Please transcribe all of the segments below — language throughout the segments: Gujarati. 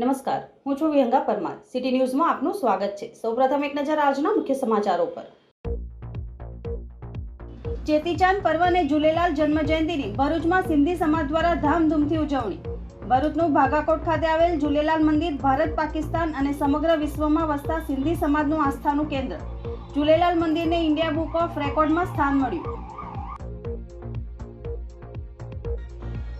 નમસ્કાર, હું છું વિહંગા પરમાર. સિટી ન્યૂઝમાં આપનું સ્વાગત છે. સૌપ્રથમ એક નજર આજના મુખ્ય સમાચારો પર. ચેતીચાંદ પર્વ અને ઝૂલેલાલ જન્મ જયંતિની ભરૂચમાં સિંધી સમાજ દ્વારા ધામધૂમથી ઉજવણી. ભરૂચનું ભાગાકોટ ખાતે આવેલ ઝૂલેલાલ મંદિર ભારત, પાકિસ્તાન અને સમગ્ર વિશ્વમાં વસતા સિંધી સમાજનું આસ્થાનું કેન્દ્ર. ઝૂલેલાલ મંદિરને ઇન્ડિયા બુક ઓફ રેકોર્ડમાં સ્થાન મળ્યું.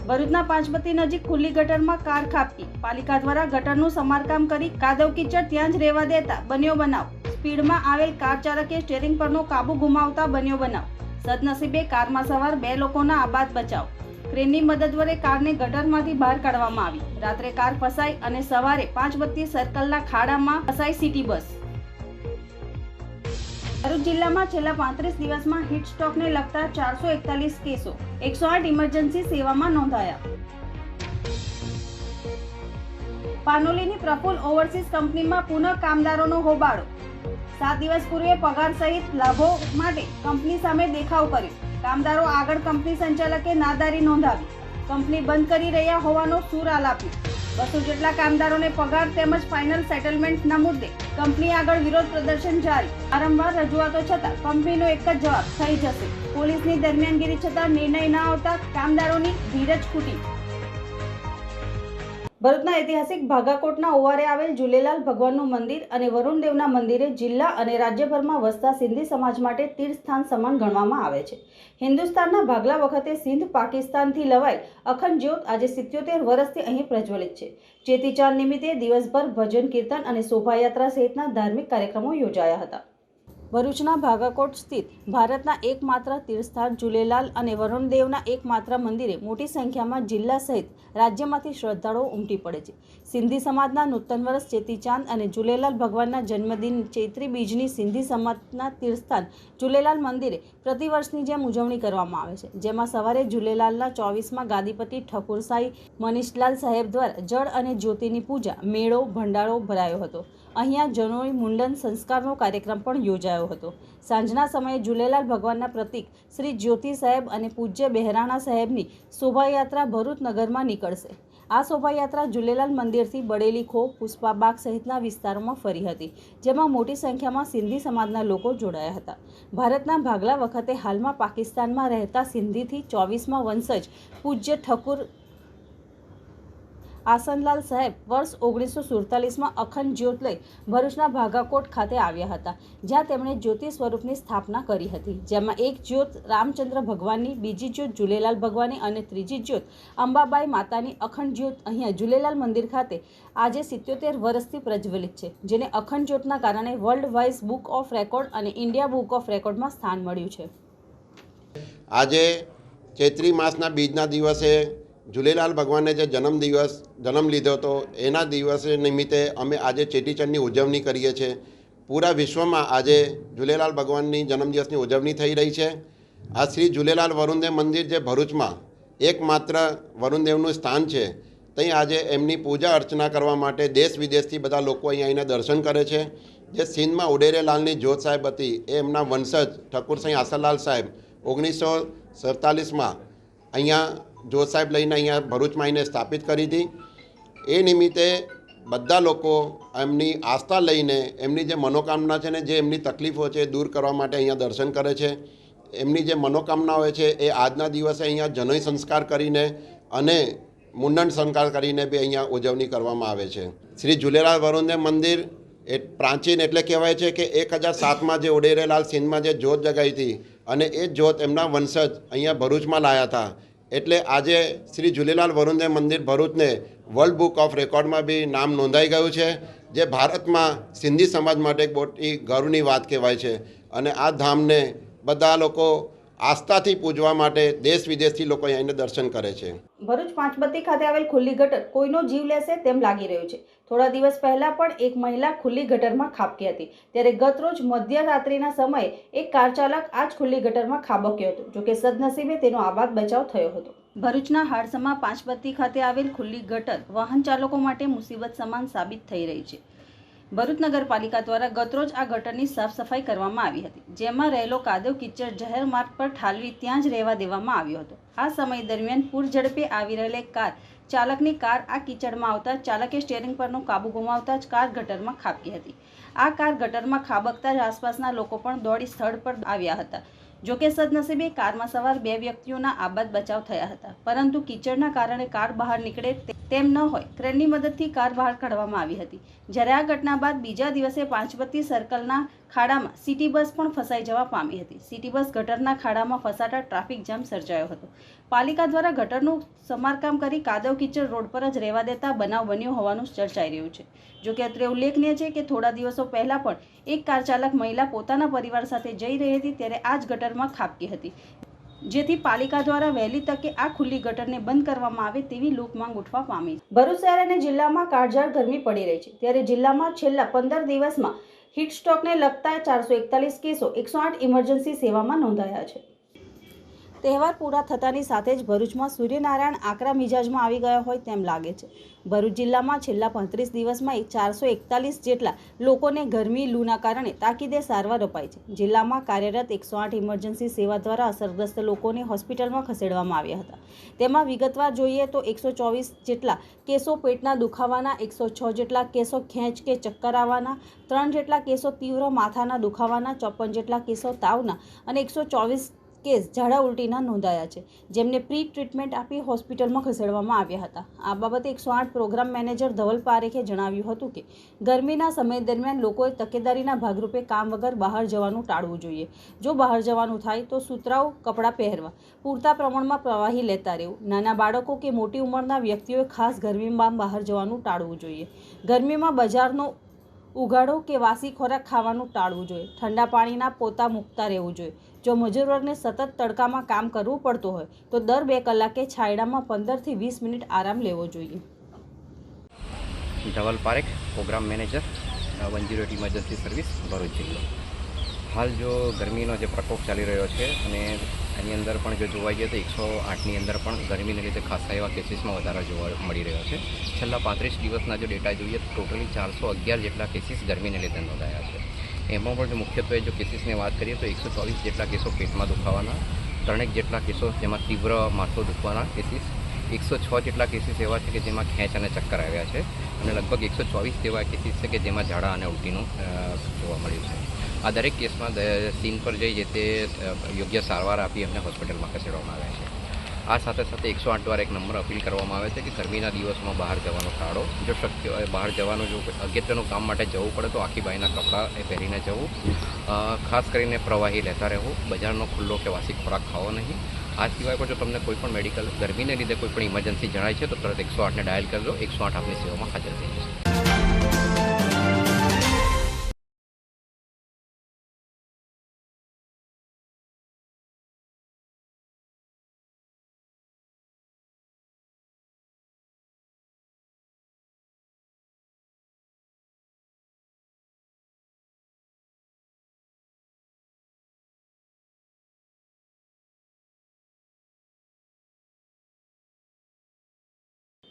ભરૂચના પાંચમતી નજીક ખુલ્લી ગટરમાં કાર ખાપકી પાલિકા દ્વારા ગટરનું સમારકામ કરી કાદવ કીચડ ત્યાં જ રહેવા દેતા બન્યો બનાવ. સ્પીડમાં આવેલ કાર ચાલકે સ્ટેરિંગ પરનો કાબુ ગુમાવતા બન્યો બનાવ. સદનસીબે કારમાં સવાર બે લોકોના આબાદ બચાવ. ક્રેનની મદદ વડે કારને ગટરમાંથી બહાર કાઢવામાં આવી. રાત્રે કાર ફસાઈ અને સવારે પાંચ બત્તી સર્કલના ખાડામાં ફસાઈ સિટી બસ. ભરૂચ જિલ્લામાં છેલ્લા પાંત્રીસ દિવસમાં હીટ સ્ટ્રોકને લગતા ચારસો એકતાલીસ કેસો, એકસો આઠ ઇમરજન્સી સેવામાં નોંધાયા. પાનોલીની પ્રફુલ ઓવરસીઝ કંપનીમાં પુનઃ કામદારોનો હોબાળો. સાત દિવસ પૂર્વે પગાર સહિત લાભો માટે કંપની સામે દેખાવ કર્યો. કામદારો આગળ કંપની સંચાલકે નાદારી નોંધાવી. કંપની બંધ કરી રહ્યા હોવાનો સુર આલાપ્યો બસો જેટલા કામદારોને પગાર તેમજ ફાઇનલ સેટલમેન્ટના મુદ્દે કંપની આગળ વિરોધ પ્રદર્શન જારી. વારંવાર રજૂઆતો છતાં કંપનીનો એક જ જવાબ, થઈ જશે. પોલીસની દરમિયાનગીરી છતાં નિર્ણય ન આવતા કામદારોની ધીરજ ખૂટી. ભરૂચના ઐતિહાસિક ભાગાકોટના ઓવારે આવેલ ઝૂલેલાલ ભગવાનનું મંદિર અને વરુણદેવના મંદિરે જિલ્લા અને રાજ્યભરમાં વસતા સિંધી સમાજ માટે તીર્થસ્થાન સમાન ગણવામાં આવે છે. હિન્દુસ્તાનના ભાગલા વખતે સિંધ પાકિસ્તાનથી લવાઈ અખંડ જ્યોત આજે સિત્યોતેર વર્ષથી અહીં પ્રજ્વલિત છે. ચેતીચાંદ નિમિત્તે દિવસભર ભજન, કીર્તન અને શોભાયાત્રા સહિતના ધાર્મિક કાર્યક્રમો યોજાયા હતા. ભરૂચના ભાગાકોટ સ્થિત ભારતના એકમાત્ર તીર્થસ્થાન ઝૂલેલાલ અને વરુણદેવના એકમાત્ર મંદિરે મોટી સંખ્યામાં જિલ્લા સહિત રાજ્યમાંથી શ્રદ્ધાળુઓ ઉમટી પડે છે. સિંધી સમાજના નૂતન વર્ષ ચેતીચાંદ અને ઝૂલેલાલ ભગવાનના જન્મદિન ચૈત્રી બીજની સિંધી સમાજના તીર્થસ્થાન ઝૂલેલાલ મંદિરે પ્રતિવર્ષની જેમ ઉજવણી કરવામાં આવે છે, જેમાં સવારે ઝૂલેલાલના ચોવીસમાં ગાદીપતિ ઠકુરસાઈ મનીષલાલ સાહેબ દ્વારા જળ અને જ્યોતિની પૂજા, મેળો, ભંડારો ભરાયો હતો. અહીંયા જનોઈ મુંડન સંસ્કારનો કાર્યક્રમ પણ યોજાયો હતો. સાંજના સમયે ઝૂલેલાલ ભગવાનના પ્રતિક શ્રી જ્યોતિ સાહેબ અને પૂજ્ય બહેરાણા સાહેબની શોભાયાત્રા ભરૂચ નગરમાં નીકળશે. આ શોભાયાત્રા ઝૂલેલાલ મંદિરથી બડેલી ખો પુષ્પાબાગ સહિતના વિસ્તારોમાં ફરી હતી, જેમાં મોટી સંખ્યામાં સિંધી સમાજના લોકો જોડાયા હતા. ભારતના ભાગલા વખતે હાલમાં પાકિસ્તાનમાં રહેતા સિંધીથી ચોવીસમાં વંશજ પૂજ્ય ઠકુર આસનલાલ સાહેબ વર્ષ ઓગણીસો સુડતાલીસમાં અખંડ જ્યોત લઈ ભરૂચના ભાગાકોટ ખાતે આવ્યા હતા, જ્યાં તેમણે જ્યોતિ સ્વરૂપની સ્થાપના કરી હતી. જેમાં એક જ્યોત રામચંદ્ર ભગવાનની, બીજી જ્યોત ઝૂલેલાલ ભગવાનની અને ત્રીજી જ્યોત અંબાબાઈ માતાની અખંડ જ્યોત અહીંયા જુલેલાલ મંદિર ખાતે આજે સિત્યોતેર વર્ષથી પ્રજ્વલિત છે, જેને અખંડ જ્યોતના કારણે world wise book of record અને ઇન્ડિયા બુક ઓફ રેકોર્ડમાં સ્થાન મળ્યું છે. આજે ચૈત્રી માસના બીજના દિવસે ઝૂલેલાલ ભગવાનને જે જન્મ દિવસ, જન્મ લીધો હતો એના દિવસે નિમિત્તે અમે આજે ચેટીચંડની ઉજવણી કરીએ છીએ. પૂરા વિશ્વમાં આજે ઝૂલેલાલ ભગવાનની જન્મદિવસની ઉજવણી થઈ રહી છે. આ શ્રી ઝૂલેલાલ વરુણદેવ મંદિર જે ભરૂચમાં એકમાત્ર વરુણદેવનું સ્થાન છે, ત્યાં આજે એમની પૂજા અર્ચના કરવા માટે દેશ વિદેશથી બધા લોકો અહીંયા આવીને દર્શન કરે છે. જે સિંધમાં ઉડેરેલાલની જ્યોત સાહેબ હતી, એ એમના વંશજ ઠાકુરસિંહ આસરલાલ સાહેબ ઓગણીસો સડતાલીસમાં અહીંયા જોત સાહેબ લઈને અહીંયા ભરૂચમાં એને સ્થાપિત કરી હતી. એ નિમિત્તે બધા લોકો એમની આસ્થા લઈને, એમની જે મનોકામના છે ને, જે એમની તકલીફો છે દૂર કરવા માટે અહીંયા દર્શન કરે છે. એમની જે મનોકામના હોય છે એ આજના દિવસે અહીંયા જનોઈ સંસ્કાર કરીને અને મુંડન સંસ્કાર કરીને બી અહીંયા ઉજવણી કરવામાં આવે છે. શ્રી ઝૂલેલાલ વરુણદેવ મંદિર એ પ્રાચીન એટલે કહેવાય છે કે એક હજાર સાતમાં જે ઉડેરેલાલ સિંધમાં જે જ્યોત જગાઈ હતી અને એ જ્યોત એમના વંશજ અહીંયા ભરૂચમાં લાયા હતા. એટલે આજે શ્રી ઝૂલેલાલ વરુણદેવ મંદિર ભરૂચને વર્લ્ડ બુક ઓફ રેકોર્ડમાં બી નામ નોંધાઈ ગયું છે, જે ભારતમાં સિંધી સમાજ માટે એક મોટી ગૌરવની વાત કહેવાય છે. અને આ ધામને બધા લોકો આસ્થાથી પૂજવા માટે દેશ વિદેશથી લોકો અહીં દર્શન કરે છે. ભરૂચ પાંચબત્તી ખાતે આવેલ ખુલ્લી ગટર કોઈનો જીવ લેશે તેમ લાગી રહ્યું છે. થોડા દિવસ પહેલા પણ એક મહિલા ખુલ્લી ગટરમાં ખાબકી હતી. ત્યારે ગતરોજ મધ્યરાત્રિના સમયે એક કાર ચાલક આ જ ખુલ્લી ગટરમાં ખાબક્યો હતો જોકે સદનસીબે તેનો આબાદ બચાવ થયો હતો. ભરૂચના હાડસમાં પાંચબત્તી ખાતે આવેલ ખુલ્લી ગટર વાહન ચાલકો માટે મુસીબત સમાન સાબિત થઈ રહી છે. ભરૂચ નગરપાલિકા દ્વારા ગતરોજ આ ગટરની સાફ સફાઈ કરવામાં આવી હતી, જેમાં રહેલો કાદવ કિચડ જાહેર માર્ગ પર ઠાલવી ત્યાં જ રહેવા દેવામાં આવ્યો હતો. આ સમય દરમિયાન પૂર ઝડપે આવી રહેલી કાર, ચાલકની કાર આ કિચડમાં આવતા ચાલકે સ્ટેરિંગ પરનો કાબુ ગુમાવતા જ કાર ગટરમાં ખાબકી હતી. આ કાર ગટરમાં ખાબકતા જ આસપાસના લોકો પણ દોડી સ્થળ પર આવ્યા હતા. જોકે સદનસીબે કારમાં સવાર બે વ્યક્તિઓના આબાદ બચાવ થયા હતા, પરંતુ કિચડના કારણે કાર બહાર નીકળે તેમ ન હોય ક્રેનની મદદથી કાર બહાર કાઢવામાં આવી હતી. જ્યારે આ ઘટના બાદ બીજા દિવસે પાંચબત્તી સર્કલના ખાડામાં સિટી બસ પણ ફસાઈ જવા પામી હતી. સિટી બસ ગટરના ખાડામાં ફસાતા ટ્રાફિક જામ સર્જાયો હતો. પાલિકા દ્વારા ગટરનું સમારકામ કરી કાદવ કીચડ રોડ પર જ રહેવા દેતા બનાવ બન્યો હોવાનું ચર્ચાઈ રહ્યું છે. જોકે અત્રે ઉલ્લેખનીય છે કે થોડા દિવસો પહેલાં પણ એક કાર ચાલક મહિલા પોતાના પરિવાર સાથે જઈ રહી હતી ત્યારે આ જ ગટરમાં ખાબકી હતી. જેથી પાલિકા દ્વારા વહેલી તકે આ ખુલ્લી ગટરને બંધ કરવામાં આવે તેવી લોકમાંગ ઉઠવા પામી છે. ભરૂચ શહેર અને જિલ્લામાં કાળઝાળ ગરમી પડી રહી છે ત્યારે જિલ્લામાં છેલ્લા પંદર દિવસમાં હીટસ્ટ્રોકને લગતા ચારસો એકતાલીસ કેસો એકસો આઠ ઇમરજન્સી સેવામાં નોંધાયા છે તહેવાર પૂરા થતાની સાથે જ ભરૂચમાં સૂર્યનારાયણ આકરા મિજાજમાં આવી ગયા હોય તેમ લાગે છે. ભરૂચ જિલ્લામાં છેલ્લા પાંત્રીસ દિવસમાં ચારસો એકતાલીસ જેટલા લોકોને ગરમી, લૂના કારણે તાકીદે સારવાર અપાઈ છે. જિલ્લામાં કાર્યરત એકસો આઠ ઇમરજન્સી સેવા દ્વારા અસરગ્રસ્ત લોકોને હોસ્પિટલમાં ખસેડવામાં આવ્યા હતા. તેમાં વિગતવાર જોઈએ તો એકસો ચોવીસ જેટલા કેસો પેટના દુખાવાના, એકસો છ જેટલા કેસો ખેંચ કે ચક્કર આવવાના, ત્રણ જેટલા કેસો તીવ્ર માથાના દુખાવાના, ચોપન જેટલા કેસો તાવના અને એકસો ચોવીસ કેસ ઝાડા ઉલટીના નોંધાયા છે, જેમને પ્રી ટ્રીટમેન્ટ આપી હોસ્પિટલમાં ખસેડવામાં આવ્યા હતા. આ બાબતે એકસો આઠ પ્રોગ્રામ મેનેજર ધવલ પારેખે જણાવ્યું હતું કે, ગરમીના સમય દરમિયાન લોકોએ તકેદારીના ભાગરૂપે કામ વગર બહાર જવાનું ટાળવું જોઈએ. જો બહાર જવાનું થાય તો સુતરાઉ કપડાં પહેરવા, પૂરતા પ્રમાણમાં પ્રવાહી લેતા રહેવું, નાના બાળકો કે મોટી ઉંમરના વ્યક્તિઓએ ખાસ ગરમીમાં બહાર જવાનું ટાળવું જોઈએ. ગરમીમાં બજારનો ઉગાડો કે વાસી ખોરાક ખાવાનું ટાળવું જોઈએ. ઠંડા પાણીના પોતા મૂકતા રહેવું જોઈએ. જો મજૂર વર્ગને સતત તડકામાં કામ કરવું પડતું હોય, તો દર બે કલાકે છાયડામાં પંદરથી વીસ મિનિટ આરામ લેવો જોઈએ. Dhaval Parekh, programme manager one zero eight emergency service, Bharuch જિલ્લો. હાલ જો ગરમીનો જે પ્રકોપ ચાલી રહ્યો છે અને એની અંદર પણ જો જોવા જઈએ તો એકસો આઠની અંદર પણ ગરમીને લીધે ખાસા એવા કેસીસમાં વધારો જોવા મળી રહ્યો છે. છેલ્લા પાંત્રીસ દિવસના જો ડેટા જોઈએ, તો ટોટલી ચારસો અગિયાર જેટલા કેસીસ ગરમીને લીધે નોંધાયા છે. એમાં પણ મુખ્યત્વે જો કેસીસની વાત કરીએ તો એકસો ચોવીસ જેટલા કેસો પેટમાં દુખાવાના, ત્રણેક જેટલા કેસો જેમાં તીવ્ર માથો દુખવાના કેસીસ એકસો છ જેટલા કેસીસ એવા છે કે જેમાં ખેંચ અને ચક્કર આવ્યા છે અને લગભગ એકસો ચોવીસ જેવા કેસીસ છે કે જેમાં ઝાડા અને ઉલટીનું જોવા મળ્યું છે. આ દરેક કેસમાં સીન પર જઈ જે તે યોગ્ય સારવાર આપી એમને હોસ્પિટલમાં ખસેડવામાં આવ્યા છે. આ સાથે સાથે એકસો આઠ દ્વારા એક નંબર અપીલ કરવામાં આવે છે કે ગરમીના દિવસમાં બહાર જવાનો ટાળો. જો શક્ય હોય બહાર જવાનું, જો અગત્યનું કામ માટે જવું પડે તો આખી બાઈના કપડાં એ પહેરીને જવું. ખાસ કરીને પ્રવાહી લેતા રહેવું. બજારનો ખુલ્લો કે વાસી ખોરાક ખાવો નહીં. આ સિવાય પણ જો તમને કોઈ પણ મેડિકલ ગરમીને લીધે કોઈ પણ ઇમરજન્સી જણાય છે, તો તરત એકસો આઠને ડાયલ કરજો. એકસો આઠ આપની સેવામાં હાજર થઈ જશે.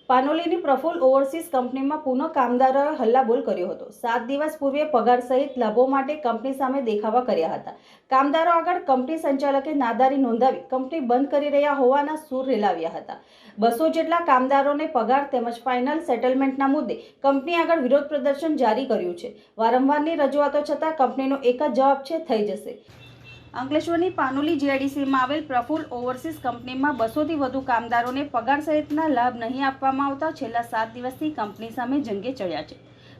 પાનોલીની પ્રફુલ્લ ઓવરસીઝ કંપનીમાં પુનઃ કામદારોએ હલ્લાબોલ કર્યો હતો. સાત દિવસ પૂર્વે પગાર સહિત લાભો માટે કંપની સામે દેખાવા કર્યા હતા. કામદારો આગળ કંપની સંચાલકે નાદારી નોંધાવી કંપની બંધ કરી રહ્યા હોવાના સૂર રેલાવ્યા હતા. બસો જેટલા કામદારોને પગાર તેમજ ફાઇનલ સેટલમેન્ટના મુદ્દે કંપની આગળ વિરોધ પ્રદર્શન જારી કર્યું છે. વારંવારની રજૂઆતો છતાં કંપનીનો એક જ જવાબ છે, થઈ જશે. અંકલેશ્વરની પાનોલી જીઆઈડીસીમાં આવેલ પ્રફુલ ઓવરસીઝ કંપનીમાં બસોથી વધુ કામદારોને પગાર સહિતના લાભ નહીં આપવામાં આવતા છેલ્લા સાત દિવસથી કંપની સામે જંગે ચડ્યા છે.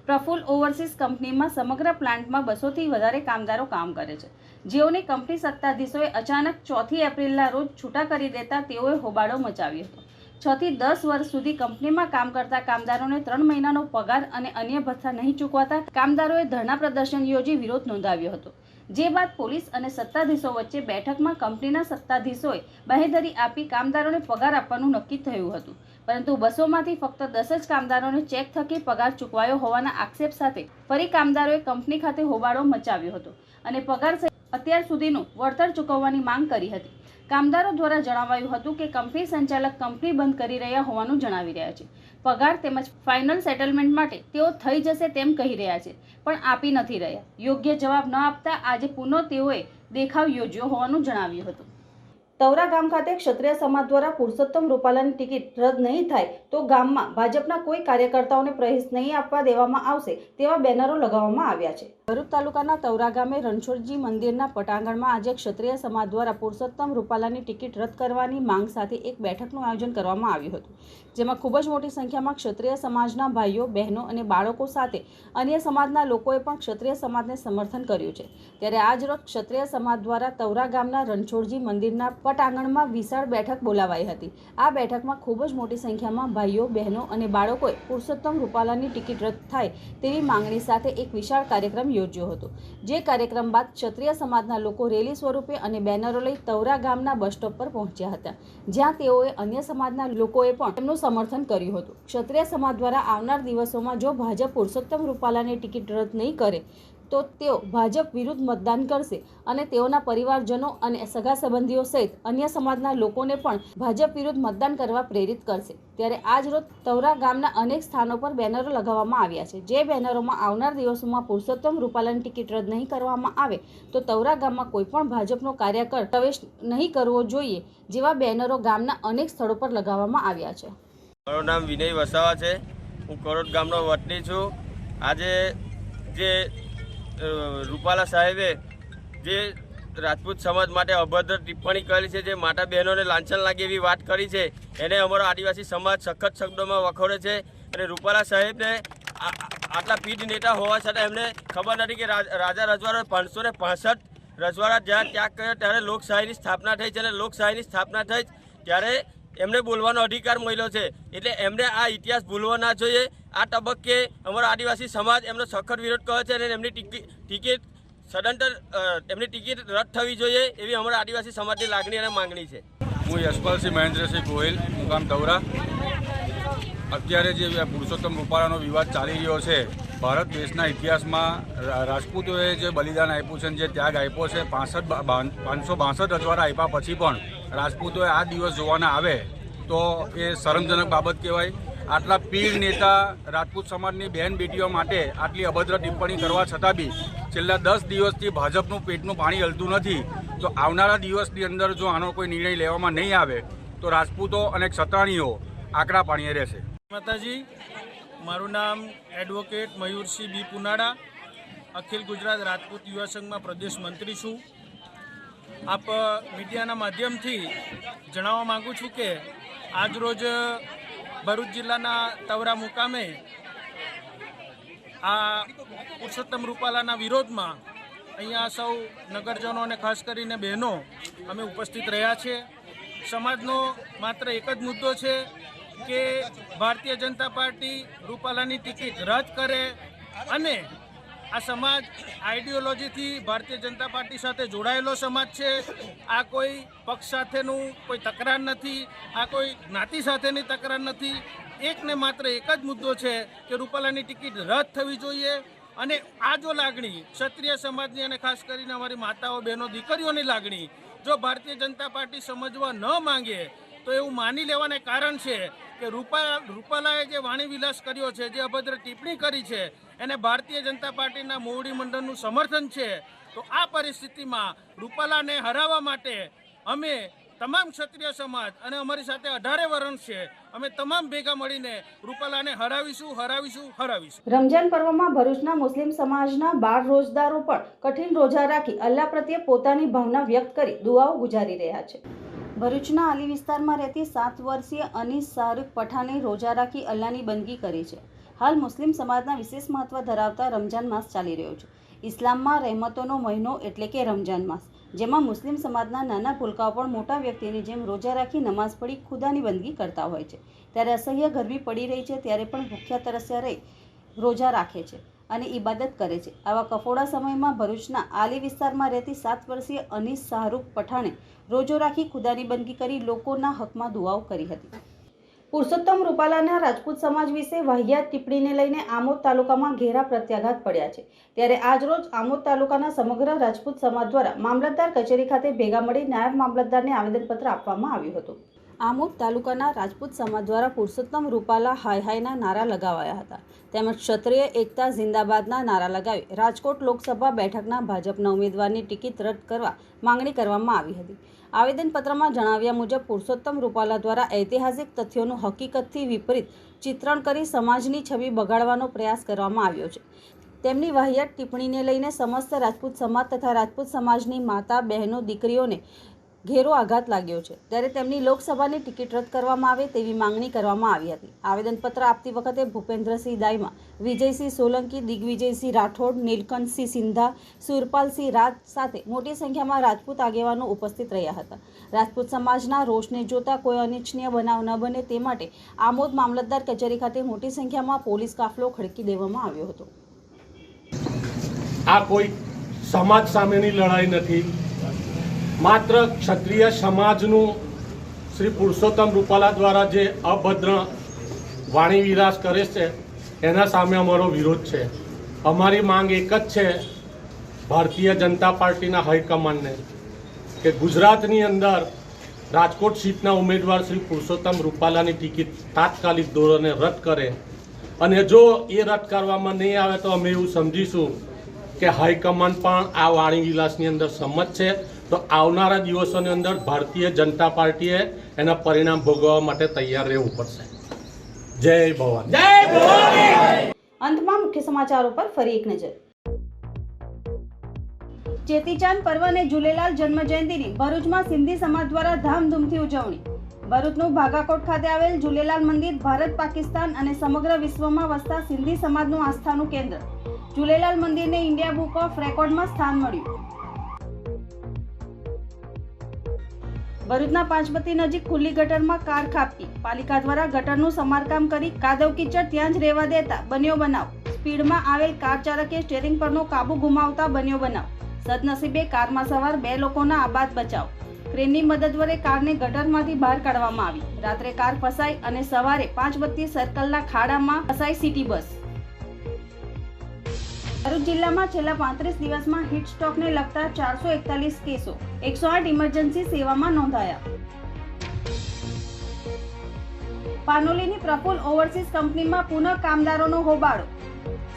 પ્રફુલ ઓવરસીઝ કંપનીમાં સમગ્ર પ્લાન્ટમાં બસોથી વધારે કામદારો કામ કરે છે. જેઓને કંપની સત્તાધીશોએ અચાનક ચોથી એપ્રિલના રોજ છૂટા કરી દેતા તેઓએ હોબાળો મચાવ્યો હતો. છ થી દસ વર્ષ સુધી કંપનીમાં કામ કરતા કામદારોને ત્રણ મહિનાનો પગાર અને અન્ય ભથ્થા નહીં ચૂકવાતા કામદારોએ ધરણા પ્રદર્શન યોજી વિરોધ નોંધાવ્યો હતો. જે બાદ પોલીસ અને સત્તાધીશો વચ્ચે બેઠકમાં કંપનીના સત્તાધીશોએ બાહેધરી આપી કામદારોને પગાર આપવાનું નક્કી થયું હતું. પરંતુ બસોમાંથી ફક્ત દસ જ કામદારોને ચેક થકી પગાર ચૂકવાયો હોવાના આક્ષેપ સાથે ફરી કામદારોએ કંપની ખાતે હોબાળો મચાવ્યો હતો અને પગાર અત્યાર સુધીનું વળતર ચૂકવવાની માંગ કરી હતી. કામદારો દ્વારા જણાવાયું હતું કે કંપની સંચાલક કંપની બંધ કરી રહ્યા હોવાનું જણાવી રહ્યા છે. પગાર તેમજ ફાઇનલ સેટલમેન્ટ માટે તેઓ થઈ જશે તેમ કહી રહ્યા છે, પણ આપી નથી રહ્યા. યોગ્ય જવાબ ન આપતા આજે પુનઃ તેઓએ દેખાવ યોજ્યો હોવાનું જણાવ્યું હતું. તવરા ગામ ખાતે ક્ષત્રિય સમાજ દ્વારા પુરુષોત્તમ રૂપાલાની ટિકિટ રદ નહીં થાય તો ગામમાં ભાજપના કોઈ કાર્યકર્તાઓને પ્રવેશ નહીં આપવા દેવામાં આવશે તેવા બેનરો લગાવવામાં આવ્યા છે. ભરૂચ તાલુકાના તવરા ગામે રણછોડજી મંદિરના પટાંગણમાં આજે ક્ષત્રિય સમાજ દ્વારા પુરુષોત્તમ રૂપાલાની ટિકિટ રદ કરવાની માંગ સાથે એક બેઠકનું આયોજન કરવામાં આવ્યું હતું, જેમાં ખૂબ જ મોટી સંખ્યામાં ક્ષત્રિય સમાજના ભાઈઓ, બહેનો અને બાળકો સાથે અન્ય સમાજના લોકોએ પણ ક્ષત્રિય સમાજને સમર્થન કર્યું છે. ત્યારે આજ રોજ ક્ષત્રિય સમાજ દ્વારા તવરા ગામના રણછોડજી મંદિરના પટાંગણમાં વિશાળ બેઠક બોલાવાઈ હતી. આ બેઠકમાં ખૂબ જ મોટી સંખ્યામાં ભાઈઓ, બહેનો અને બાળકોએ પુરુષોત્તમ રૂપાલાની ટિકિટ રદ થાય તેવી માંગણી સાથે એક વિશાળ કાર્યક્રમ યોજ્યો હતો. જે કાર્યક્રમ બાદ ક્ષત્રિય સમાજના લોકો રેલી સ્વરૂપે અને બેનરો લઈ તવરા ગામના બસ સ્ટોપ પર પહોંચ્યા હતા. જ્યાં તેઓએ અન્ય સમાજના લોકોએ પણ તેમનું સમર્થન કર્યું હતું. ક્ષત્રિય સમાજ દ્વારા આવનાર દિવસોમાં જો ભાજપ પુરુષોત્તમ રૂપાલાની ટિકિટ રદ નહીં કરે તો તેઓ ભાજપ વિરુદ્ધ મતદાન કરશે અને તેઓના પરિવારજનો અને સગા સંબંધીઓ સહિત અન્ય સમાજના લોકોને પણ ભાજપ વિરુદ્ધ મતદાન કરવા પ્રેરિત કરશે. ત્યારે આજ રોજ તવરા ગામના અનેક સ્થાનો પર બેનરો લગાવવામાં આવ્યા છે. જે બેનરોમાં આવનાર દિવસોમાં પુરુષોત્તમ રૂપાલાની ટિકિટ રદ નહીં કરવામાં આવે તો તવરા ગામમાં કોઈ પણ ભાજપનો કાર્યકર પ્રવેશ નહીં કરવો જોઈએ જેવા બેનરો ગામના અનેક સ્થળો પર લગાવવામાં આવ્યા છે. મારું નામ વિનય વસાવા છે. હું કરોડ ગામનો વતની છું. આજે જે રૂપાલા સાહેબે જે રાજપૂત સમાજ માટે અભદ્ર ટિપ્પણી કરી છે, જે માતા બહેનોને લાંછન લાગે એવી વાત કરી છે, એને અમારો આદિવાસી સમાજ સખત શબ્દોમાં વખોડે છે અને રૂપાલા સાહેબને આટલા પીઢ નેતા હોવા છતાં એમને ખબર નથી કે રાજ- રાજા રજવાડો પાંચસો ને રજવાડા જ્યાં ત્યાગ કર્યો, ત્યારે લોકશાહીની સ્થાપના થઈ છે અને લોકશાહીની સ્થાપના થઈ ત્યારે એમને બોલવાનો અધિકાર મળ્યો છે. એટલે એમને આ ઇતિહાસ ભૂલવો ના જોઈએ. આ તબક્કે અમારો આદિવાસી સમાજ એમનો સખત વિરોધ કરે છે અને એમની ટિકિટ સદંતર એમની ટિકિટ રદ થવી જોઈએ એવી અમારા આદિવાસી સમાજની લાગણી અને માંગણી છે. હું યશપાલસિંહ મહેન્દ્રસિંહ ગોહિલ, મુકામ દૌરા. અત્યારે જે પુરુષોત્તમ રૂપાલાનો વિવાદ ચાલી રહ્યો છે, ભારત દેશના ઇતિહાસમાં રાજપૂતોએ જે બલિદાન આપ્યું છે જે ત્યાગ આપ્યો છે, પાંસઠ પાંચસો બાસઠ રજવાડા આપ્યા પછી પણ રાજપૂતોએ આ દિવસ જોવાના આવે તો એ શરમજનક બાબત કહેવાય. આટલા પીર નેતા રાજપૂત સમાજની બહેન બેટીઓ માટે આટલી અભદ્ર ટિપ્પણી કરવા છતાં બી છેલ્લા દસ દિવસથી ભાજપનું પેટનું પાણી હલતું નથી. તો આવનારા દિવસની અંદર જો આનો કોઈ નિર્ણય લેવામાં નહીં આવે, તો રાજપૂતો અને ક્ષત્રાણીઓ આકરા પાણીએ રહેશે. માતાજી, મારું નામ એડવોકેટ મયુરસિંહ બી પુનાડા. અખિલ ગુજરાત રાજપૂત યુવા સંઘમાં પ્રદેશ મંત્રી છું. આપ મીડિયાના માધ્યમથી જણાવવા માગું છું કે આજરોજ ભરૂચ જિલ્લાના તવરા મુકામે આ પુરુષોત્તમ રૂપાલાના વિરોધમાં અહીંયા સૌ નગરજનો અને ખાસ કરીને બહેનો અમે ઉપસ્થિત રહ્યા છે. સમાજનો માત્ર એક જ મુદ્દો છે કે ભારતીય જનતા પાર્ટી રૂપાલાની ટિકિટ રદ કરે અને આ સમાજ આઈડિયોલોજીથી ભારતીય જનતા પાર્ટી સાથે જોડાયેલો સમાજ છે. આ કોઈ પક્ષ સાથેનું કોઈ તકરાર નથી, આ કોઈ જ્ઞાતિ સાથેની તકરાર નથી. એક ને માત્ર એક જ મુદ્દો છે કે રૂપાલાની ટિકિટ રદ થવી જોઈએ અને આ જો લાગણી ક્ષત્રિય સમાજની અને ખાસ કરીને અમારી માતાઓ, બહેનો, દીકરીઓની લાગણી જો ભારતીય જનતા પાર્ટી સમજવા ન માંગે, તો એવું માની લેવાને કારણ છે કે રૂપા, રૂપાલાએ જે વાણી વિલાસ કર્યો છે, જે અભદ્ર ટિપ્પણી કરી છે એને ભારતીય જનતા પાર્ટીના મોવડી મંડળનું સમર્થન છે, તો આ પરિસ્થિતિમાં રૂપાલાને હરાવવા માટે અમે તમામ ક્ષત્રિય સમાજ અને અમારી સાથે અઢારે વરણ છે, અમે તમામ ભેગા મળીને રૂપાલાને હરાવીશું હરાવીશું હરાવીશું. રમજાન પર્વમાં ભરૂચના મુસ્લિમ સમાજના બાર રોજદારો પણ કઠિન રોજા રાખી અલ્લાહ પ્રત્યે પોતાની ભાવના વ્યક્ત કરી દુઆઓ ગુજારી રહ્યા છે. ભરૂચના અલી વિસ્તારમાં રહેતી સાત વર્ષીય અનીસ શાહરૂખ પઠાણે રોજા રાખી અલ્લાહની બંદગી કરી છે. હાલ મુસ્લિમ સમાજના વિશેષ મહત્વ ધરાવતા રમજાન માસ ચાલી રહ્યો છે. ઇસ્લામમાં રહેમતોનો મહિનો એટલે કે રમજાન માસ, જેમાં મુસ્લિમ સમાજના નાના ભૂલકાઓ પણ મોટા વ્યક્તિની જેમ રોજા રાખી નમાઝ પડી ખુદાની બંદગી કરતા હોય છે. ત્યારે અસહ્ય ગરમી પડી રહી છે, ત્યારે પણ ભૂખ્યા તરસ્યા રહી રોજા રાખે છે અને ઇબાદત કરે છે. આવા કફોડા સમયમાં ભરૂચના આલી વિસ્તારમાં રહેતી સાત વર્ષીય અનીસ શાહરૂખ પઠાણે રોજો રાખી ખુદાની બંદગી કરી લોકોના હકમાં દુઆઓ કરી હતી. પુરુષોત્તમ રૂપાલાના રાજપૂત સમાજ વિશે વાહિયાત ટિપ્પણીને લઈને આમોદ તાલુકામાં ઘેરા પ્રત્યાઘાત પડ્યા છે. ત્યારે આજરોજ આમોદ તાલુકાના સમગ્ર રાજપૂત સમાજ દ્વારા મામલતદાર કચેરી ખાતે ભેગા મળી નાયબ મામલતદારને આવેદનપત્ર આપવામાં આવ્યું હતું. આમોદ તાલુકાના રાજપૂત સમાજ દ્વારા પુરુષોત્તમ રૂપાલા હાય હાયના નારા લગાવાયા હતા. તેમજ ક્ષત્રિય એકતા જિંદાબાદના નારા લગાવી રાજકોટ લોકસભા બેઠકના ભાજપના ઉમેદવારની ટિકિટ રદ કરવા માંગણી કરવામાં આવી હતી. આવેદનપત્રમાં જણાવ્યા મુજબ પુરુષોત્તમ રૂપાલા દ્વારા ઐતિહાસિક તથ્યોનું હકીકતથી વિપરીત ચિત્રણ કરી સમાજની છબી બગાડવાનો પ્રયાસ કરવામાં આવ્યો છે. તેમની વાહિયાત ટિપ્પણીને લઈને સમસ્ત રાજપૂત સમાજ તથા રાજપૂત સમાજની માતા, બહેનો, દીકરીઓને ઘેરો આઘાત લાગ્યો છે. ત્યારે તેમની લોકસભાની ટિકિટ રદ કરવામાં આવે તેવી માંગણી કરવામાં આવી હતી. આવેદનપત્ર આપતી વખતે ભૂપેન્દ્રસિંહ દાઈમા, વિજયસિંહ સોલંકી, દિગ્વિજયસિંહ રાઠોડ, નીલકંઠસિંહ સિંધા, સુરપાલસિંહ રાજ સાથે મોટી સંખ્યામાં રાજપૂત આગેવાનો ઉપસ્થિત રહ્યા હતા. રાજપૂત સમાજના રોષને જોતા કોઈ અનિચ્છનીય બનાવ ન બને તે માટે આમોદ મામલતદાર કચેરી ખાતે મોટી સંખ્યામાં પોલીસ કાફલો ખડકી દેવામાં આવ્યો હતો. આ કોઈ સમાજ સામેની લડાઈ નથી. માત્ર ક્ષત્રિય સમાજનું શ્રી પુરુષોત્તમ રૂપાલા દ્વારા જે અભદ્ર વાણી વિલાસ કરે છે, એના સામે અમારો વિરોધ છે. અમારી માંગ એક જ છે ભારતીય જનતા પાર્ટીના હાઈકમાન્ડને કે ગુજરાતની અંદર રાજકોટ સીટના ઉમેદવાર શ્રી પુરુષોત્તમ રૂપાલાની ટિકિટ તાત્કાલિક ધોરણે રદ કરે. અને જો એ રદ કરવામાં નહીં આવે તો અમે એવું સમજીશું કે હાઈકમાન્ડ પણ આ વાણી વિલાસની અંદર સંમત છે. તો આવનારા દિવસોની અંદર ભારતીય જનતા પાર્ટીએ એના પરિણામ ભોગવવા માટે તૈયાર રહેવું પડશે. જય ભવાની. અંતમાં મુખ્ય સમાચારો પર ફરી એક નજર. ચેતીચાંદ પર્વ અને જુલેલાલ જન્મ જયંતિની ભરૂચમાં સિંધી સમાજ દ્વારા ધામધૂમથી ઉજવણી. ભરૂચનું ભાગાકોટ ખાતે આવેલ જુલેલાલ મંદિર ભારત પાકિસ્તાન અને સમગ્ર વિશ્વમાં વસતા સિંધી સમાજનું આસ્થાનું કેન્દ્ર. ઝૂલેલાલ મંદિરને ઇન્ડિયા બુક ઓફ રેકોર્ડમાં સ્થાન મળ્યું. ભરૂચના પાંચપતિ નજીક ખુલ્લી ગટરમાં કાર ખાપતી પાલિકા દ્વારા ગટરનું સમારકામ કરી કાદવ કીચડ ત્યાં જ રહેવા દેતા બન્યો બનાવ. સ્પીડમાં આવેલ કાર ચાલકે સ્ટેરિંગ પરનો કાબુ ગુમાવતા બન્યો બનાવ. સદનસીબે કારમાં સવાર બે લોકોના આબાદ બચાવ. ક્રેનની મદદ વડે કારને ગટરમાંથી બહાર કાઢવામાં આવી. રાત્રે કાર ફસાઈ અને સવારે પાંચ બત્તી સર્કલના ખાડામાં ફસાઈ સિટી બસ. ભરૂચ જિલ્લામાં છેલ્લા પાંત્રીસ દિવસમાં હીટ સ્ટોકને લગતા ચારસો એકતાલીસ કેસો, એકસો આઠ ઇમરજન્સી સેવામાં નોંધાયા. પાનોલીની પ્રફુલ ઓવરસીઝ કંપનીમાં પુનઃ કામદારોનો હોબાળો.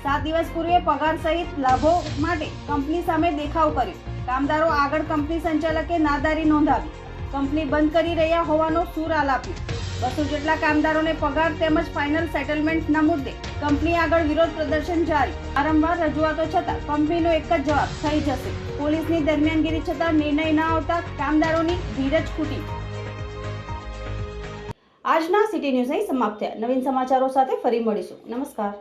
સાત દિવસ પૂર્વે પગાર સહિત લાભો માટે કંપની સામે દેખાવ કર્યો. કામદારો આગળ કંપની સંચાલકે નાદારી નોંધાવી. કંપની બંધ કરી રહ્યા હોવાનો સૂર આલાપ્યો. બસો જેટલા કામદારોને પગાર તેમજ ફાઇનલ સેટલમેન્ટના મુદ્દે કંપની આગળ વિરોધ પ્રદર્શન જારી. વારંવાર રજૂઆતો છતાં કંપનીનો એક જ જવાબ થઈ જશે. પોલીસની દરમિયાનગીરી છતાં નિર્ણય ન આવતા કામદારોની ધીરજ ખૂટી. આજના સિટી ન્યૂઝ અહીં સમાપ્ત થયા. નવીન સમાચારો સાથે ફરી મળીશું. નમસ્કાર.